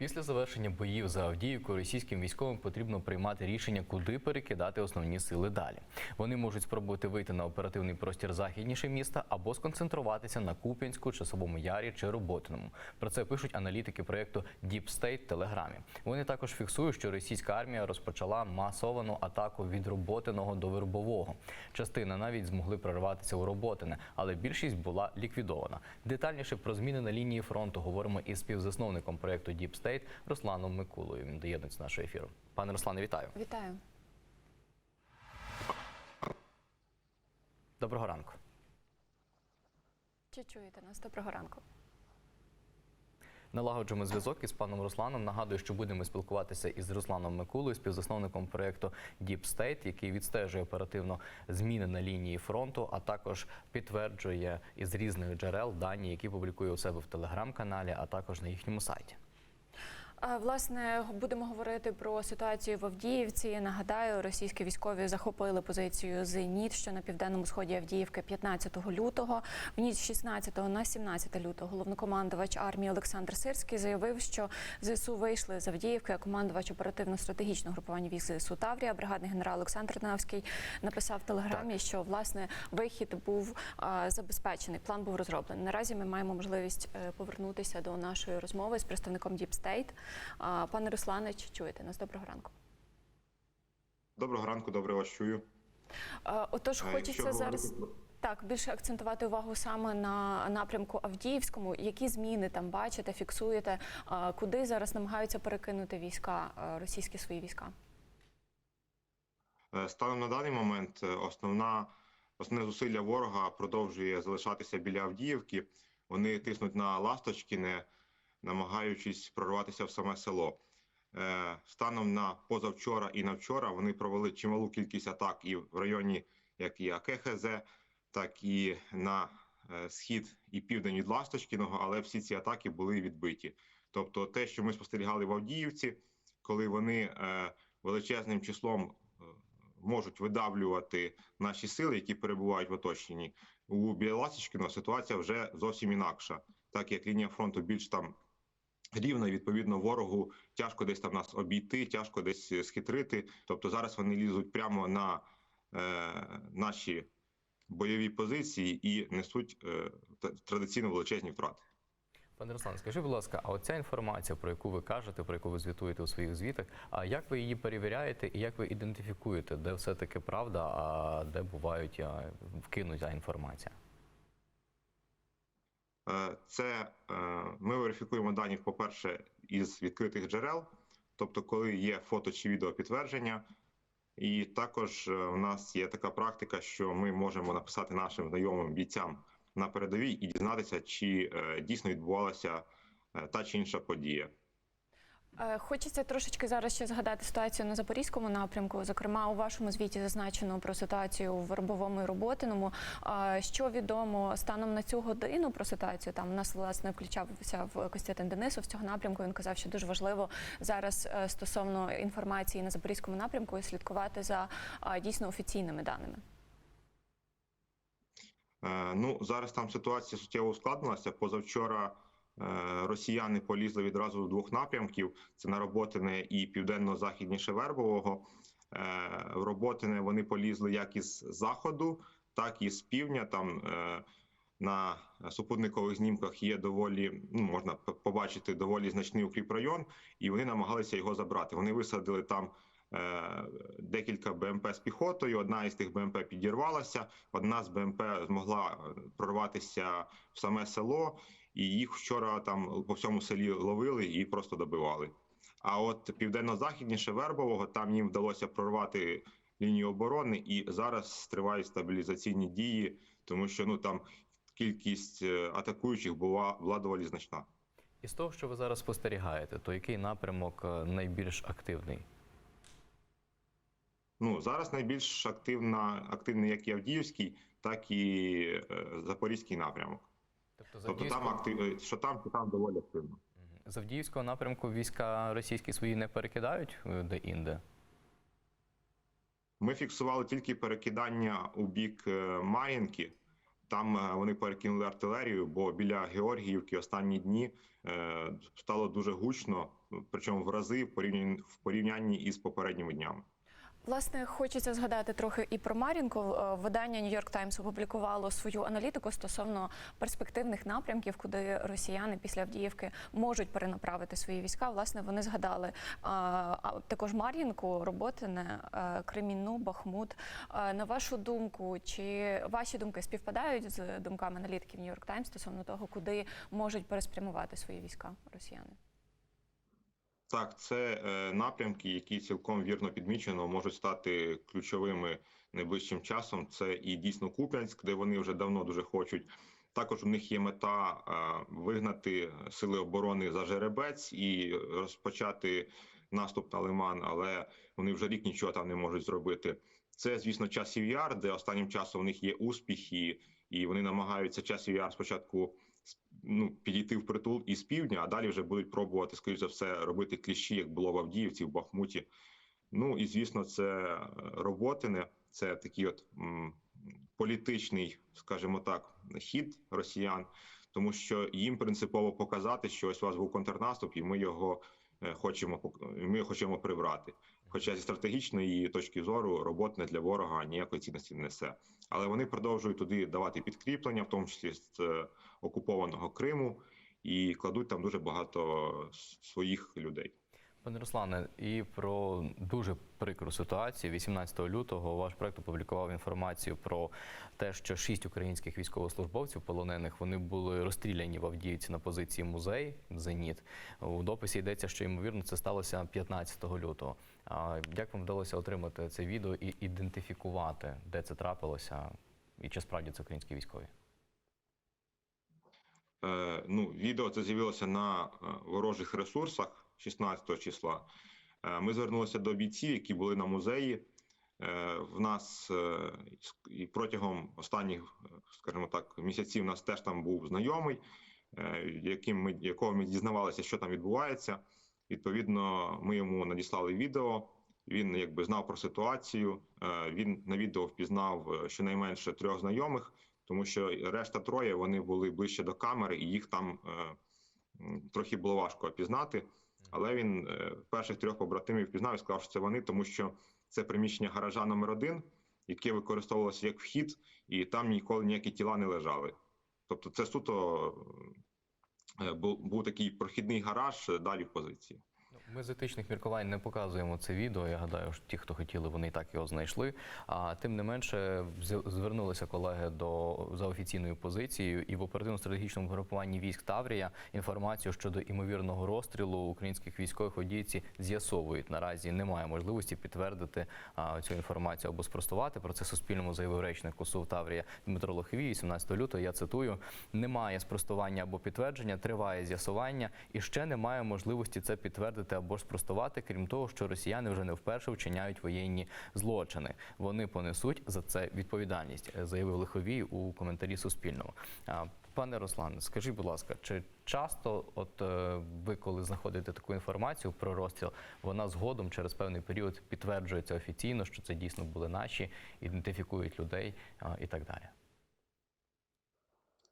Після завершення боїв за Авдіївку російським військовим потрібно приймати рішення, куди перекидати основні сили далі. Вони можуть спробувати вийти на оперативний простір західніше міста або сконцентруватися на Куп'янську, Часовому Ярі чи Роботиному. Про це пишуть аналітики проєкту Deep State Телеграмі. Вони також фіксують, що російська армія розпочала масовану атаку від Роботиного до Вербового. Частина навіть змогли прорватися у Роботине, але більшість була ліквідована. Детальніше про зміни на лінії фронту говоримо із співзасновником проєкту Deep State Русланом Микулою. Він доєднується до нашого ефіру. Пане Руслане, вітаю. Вітаю. Доброго ранку. Чи чуєте нас? Доброго ранку. Налагоджуємо зв'язок із паном Русланом. Нагадую, що будемо спілкуватися із Русланом Микулою, співзасновником проєкту Deep State, який відстежує оперативно зміни на лінії фронту, а також підтверджує із різних джерел дані, які публікує у себе в телеграм-каналі, а також на їхньому сайті. Власне, будемо говорити про ситуацію в Авдіївці. Нагадаю, російські військові захопили позицію «Зеніт», що на південному сході Авдіївки 15 лютого. В ніч з 16 на 17 лютого головнокомандувач армії Олександр Сирський заявив, що ЗСУ вийшли з Авдіївки. а Командувач оперативно-стратегічного групування військ ЗСУ Таврія, бригадний генерал Олександр Навський, написав в телеграмі, що власне вихід був а, забезпечений. План був розроблений. Наразі ми маємо можливість е, повернутися до нашої розмови з представником. А, Пане Руслане, чи чуєте нас? Доброго ранку. Доброго ранку, добре вас чую. Отож, Е, хочеться зараз так більше акцентувати увагу саме на напрямку Авдіївському. Які зміни там бачите, фіксуєте? Куди зараз намагаються перекинути війська, російські свої війська? Е, Станом на даний момент е, основна основне зусилля ворога продовжує залишатися біля Авдіївки. Вони тиснуть на Ласточкіне, намагаючись прорватися в саме село. Е, Станом на позавчора і на вчора вони провели чималу кількість атак і в районі як і АКХЗ, так і на е, схід і південь від Ласточкіного, але всі ці атаки були відбиті. Тобто, те, що ми спостерігали в Авдіївці, коли вони е, величезним числом можуть видавлювати наші сили, які перебувають в оточенні. У Білоласічкіно ситуація вже зовсім інакша, так як лінія фронту більш там рівна, відповідно, ворогу тяжко десь там нас обійти, тяжко десь е, схитрити. Тобто зараз вони лізуть прямо на е, наші бойові позиції і несуть е, традиційно величезні втрати. Пане Руслан, скажіть, будь ласка, а оця інформація, про яку ви кажете, про яку ви звітуєте у своїх звітах, а як ви її перевіряєте і як ви ідентифікуєте, де все-таки правда, а де бувають вкинута інформація? Е, Це е, ми верифікуємо дані, по-перше, із відкритих джерел, тобто, коли є фото чи відео підтвердження. І також в у нас є така практика, що ми можемо написати нашим знайомим бійцям на передовій і дізнатися, чи е, дійсно відбувалася е, та чи інша подія. Е, Хочеться трошечки зараз ще згадати ситуацію на запорізькому напрямку. Зокрема, у вашому звіті зазначено про ситуацію в Вербовому і Роботиному. Що відомо станом на цю годину про ситуацію? Там у нас власне включався в Костянтин Денисов з цього напрямку. Він казав, що дуже важливо зараз е, стосовно інформації на запорізькому напрямку слідкувати за дійсно офіційними даними. Е, Ну зараз там ситуація суттєво ускладнилася. Позавчора росіяни полізли відразу з двох напрямків: це на Роботине і південно-західніше Вербового. Е, В Роботине вони полізли як із заходу, так і з півдня. Там е, на супутникових знімках є доволі, ну можна побачити доволі значний укріпрайон, і вони намагалися його забрати. Вони висадили там е, декілька БМП з піхотою. Одна із тих БМП підірвалася, одна з БМП змогла е, прорватися в саме село, і їх вчора там по всьому селі ловили і просто добивали. А от південно-західніше Вербового там їм вдалося прорвати лінію оборони, і зараз тривають стабілізаційні дії, тому що ну там кількість е, атакуючих була, доволі значна. І з того, що ви зараз спостерігаєте, то який напрямок е, найбільш активний? Ну зараз найбільш активна, активний як і Авдіївський, так і е, Запорізький напрямок. Тобто з Тобто там актив, що там, що там доволі активно. з Авдіївського напрямку війська російські свої не перекидають е, де-інде? Ми фіксували тільки перекидання у бік е, Мар'їнки, Там е, вони перекинули артилерію, бо біля Георгіївки останні дні стало дуже гучно, причому в рази в порівнянні із попередніми днями. Власне, хочеться згадати трохи і про Мар'їнку. Е, Видання York Times опублікувало свою аналітику стосовно перспективних напрямків, куди росіяни після Авдіївки можуть перенаправити свої війська. Власне, вони згадали е, а також Мар'їнку, Роботине, е, Кремінну, Бахмут. На вашу думку, чи ваші думки співпадають з думками аналітиків York Times стосовно того, куди можуть переспрямувати свої війська росіяни? Так, це е, напрямки, які цілком вірно підмічено можуть стати ключовими найближчим часом. Це і дійсно Куп'янськ, де вони вже давно дуже хочуть. Також у них є мета е, вигнати сили оборони за жеребець і розпочати наступ на Лиман, але вони вже рік нічого там не можуть зробити. Це, звісно, часів яр, де останнім часом у них є успіхи, і вони намагаються часів яр спочатку ну, підійти в притул із півдня, а далі вже будуть пробувати, скоріш за все, робити кліщі, як було в Авдіївці, в Бахмуті. Ну і звісно, це е, роботине, це такий от м, політичний, скажімо так, хід росіян, тому що їм принципово показати, що ось у вас був контрнаступ, і ми його е, хочемо ми хочемо прибрати. Хоча зі стратегічної точки зору роботне для ворога ніякої цінності не несе. Але вони продовжують туди давати підкріплення, в тому числі з е, окупованого Криму, і кладуть там дуже багато своїх людей. Пане Руслане, і про дуже прикру ситуацію. 18 лютого ваш проект опублікував інформацію про те, що шість українських військовослужбовців полонених вони були розстріляні в Авдіївці на позиції музей Зеніт. У дописі йдеться, що ймовірно це сталося 15 лютого. А як вам вдалося отримати це відео і ідентифікувати, де це трапилося, і чи справді це українські військові? Е, ну, відео це з'явилося на е, ворожих ресурсах 16 числа. Е, ми звернулися до бійців, які були на музеї. Е, в нас е, і протягом останніх, скажімо так, місяців у нас теж там був знайомий, яким ми, якого ми дізнавалися, що там відбувається. Відповідно, ми йому надіслали відео. Він якби знав про ситуацію. Він на відео впізнав щонайменше трьох знайомих, тому що решта троє вони були ближче до камери, і їх там трохи було важко опізнати. Але він е, перших трьох побратимів впізнав і сказав, що це вони, тому що це приміщення гаража номер один, яке використовувалося як вхід, і там ніколи ніякі тіла не лежали. Тобто, це суто е, був, був такий прохідний гараж е, далі в позиції. Ми з етичних міркувань не показуємо це відео. Я гадаю, що ті, хто хотіли, вони і так його знайшли. А тим не менше, звернулися колеги до за офіційною позицією, і в оперативно-стратегічному групуванні військ Таврія інформацію щодо імовірного розстрілу українських військових одійці з'ясовують. Наразі немає можливості підтвердити а, цю інформацію або спростувати. Про це Суспільному заявив речник УСУ Таврія Дмитро Лоховій. 17 лютого я цитую: немає спростування або підтвердження, триває з'ясування, і ще немає можливості це підтвердити або ж спростувати, крім того, що росіяни вже не вперше вчиняють воєнні злочини. Вони понесуть за це відповідальність, е, заявив Лиховій у коментарі Суспільного. Пане Руслане, скажіть, будь ласка, чи часто, от е, ви коли знаходите таку інформацію про розстріл, вона згодом через певний період підтверджується офіційно, що це дійсно були наші, ідентифікують людей і так далі?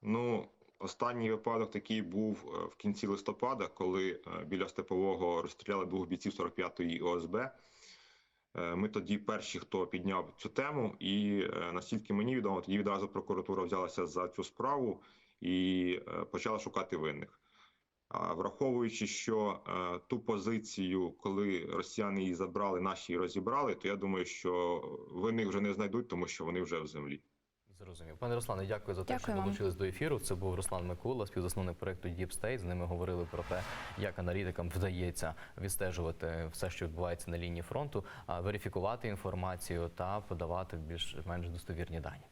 Ну, останній випадок такий був е, в кінці листопада, коли е, біля степового розстріляли двох бійців 45-ї ОСБ. Е, Ми тоді перші, хто підняв цю тему, і наскільки мені відомо, тоді відразу прокуратура взялася за цю справу і почала шукати винних. Враховуючи, що ту позицію, коли росіяни її забрали, наші її розібрали, то я думаю, що винних вже не знайдуть, тому що вони вже в землі. Зрозумів. Пане Руслане, дякую за те, Дякую що вам. долучились до ефіру. Це був Руслан Микула, співзасновник проекту Deep State. З ними говорили про те, як аналітикам вдається відстежувати все, що відбувається на лінії фронту, верифікувати інформацію та подавати більш-менш достовірні дані.